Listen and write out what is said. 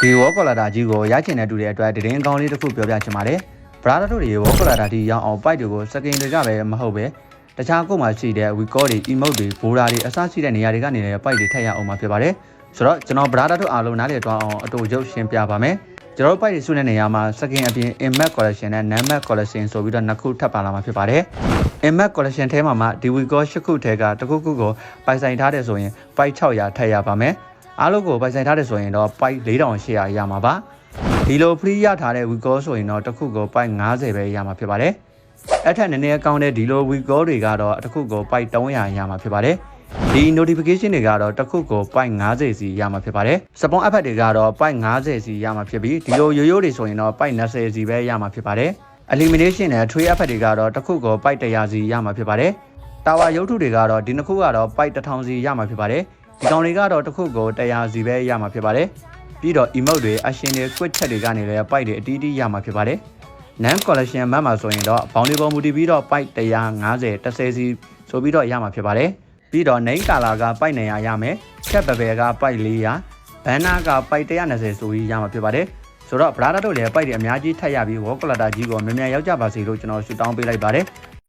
ဒီဝေါကော်လာတာကြီးကိုရချင်တဲ့တူတဲ့အတွက်တရင်ကောင်းလေးတစ်ခုပြောပြချင်ပါတယ်ဘရာဒါတို့တွေဝေါကော်လာတာကြီးရောင်းအောင်ပိုက်တွေကိုစကင်တွေကပဲမဟုတ်ပဲတခြားကိုမှရှိတဲ့ဝီကောတွေ emote တွေဘိုးဓာတွေအစရှိတဲ့နေရာတွေကနေလည်းပိုက်တွေထည့်ရအောင်မှာဖြစ်ပါတယ်ဆိုတော့ကျွန်တော်ဘရာဒါတို့အားလုံးနားလည်သွားအောင်အတူရုပ်ရှင်းပြပါမယ်ကျွန်တော်ပိုက်တွေစုတဲ့နေရာမှာစကင်အပြင် imac collection နဲ့ namat collection ဆိုပြီးတော့နှစ်ခုထပ်ပါလာမှာဖြစ်ပါတယ် imac collection ထဲမှာမှဒီဝီကော၈ခုထဲကတစ်ခုခုကိုပိုက်ဆိုင်ထားတယ်ဆိုရင်ပိုက်600ထည့်ရပါမယ် အားလုံးကိုပိုက်ဆိုင်ထားတယ်ဆိုရင်တော့ပိုက်4800ရမှာပါဒီလို free ရထားတဲ့ wii call ဆိုရင်တော့တစ်ခုကိုပိုက်90ပဲရမှာဖြစ်ပါတယ်အဲ့ထက်နည်းနည်းအကောင်းတဲ့ဒီလို wii call တွေကတော့တစ်ခုကိုပိုက်300ရမှာဖြစ်ပါတယ်ဒီ notification တွေကတော့တစ်ခုကိုပိုက်90စီရမှာဖြစ်ပါတယ်စပွန် app တွေကတော့ပိုက်90စီရမှာဖြစ်ပြီးဒီလိုရိုးရိုးတွေဆိုရင်တော့ပိုက်20စီပဲရမှာဖြစ်ပါတယ် elimination နဲ့ trade app တွေကတော့တစ်ခုကိုပိုက်100စီရမှာဖြစ်ပါတယ်တာဝါရုပ်ထုတွေကတော့ဒီနှစ်ခုကတော့ပိုက်1000စီရမှာဖြစ်ပါတယ် ဒီကောင်တွေကတော့တစ်ခုကို100စီပဲရမှာဖြစ်ပါတယ်ပြီးတော့ emote တွေ action တွေ quick chat တွေကနေလည်းပိုက်တွေအတီးတီးရမှာဖြစ်ပါတယ် non collection မတ်မှာဆိုရင်တော့ဘောင်ဒီပုံမူတည်ပြီးတော့ပိုက်150 30စီဆိုပြီးတော့ရမှာဖြစ်ပါတယ်ပြီးတော့ name color ကပိုက်900ရမယ် chat bubble ကပိုက်400 banner ကပိုက်120ဆိုပြီးရမှာဖြစ်ပါတယ်ဆိုတော့ brother တို့လည်းပိုက်တွေအများကြီးထပ်ရပြီး wall collector ကြီးကိုမြန်မြန်ရောက်ကြပါစေလို့ကျွန်တော်ဆုတောင်းပေးလိုက်ပါတယ်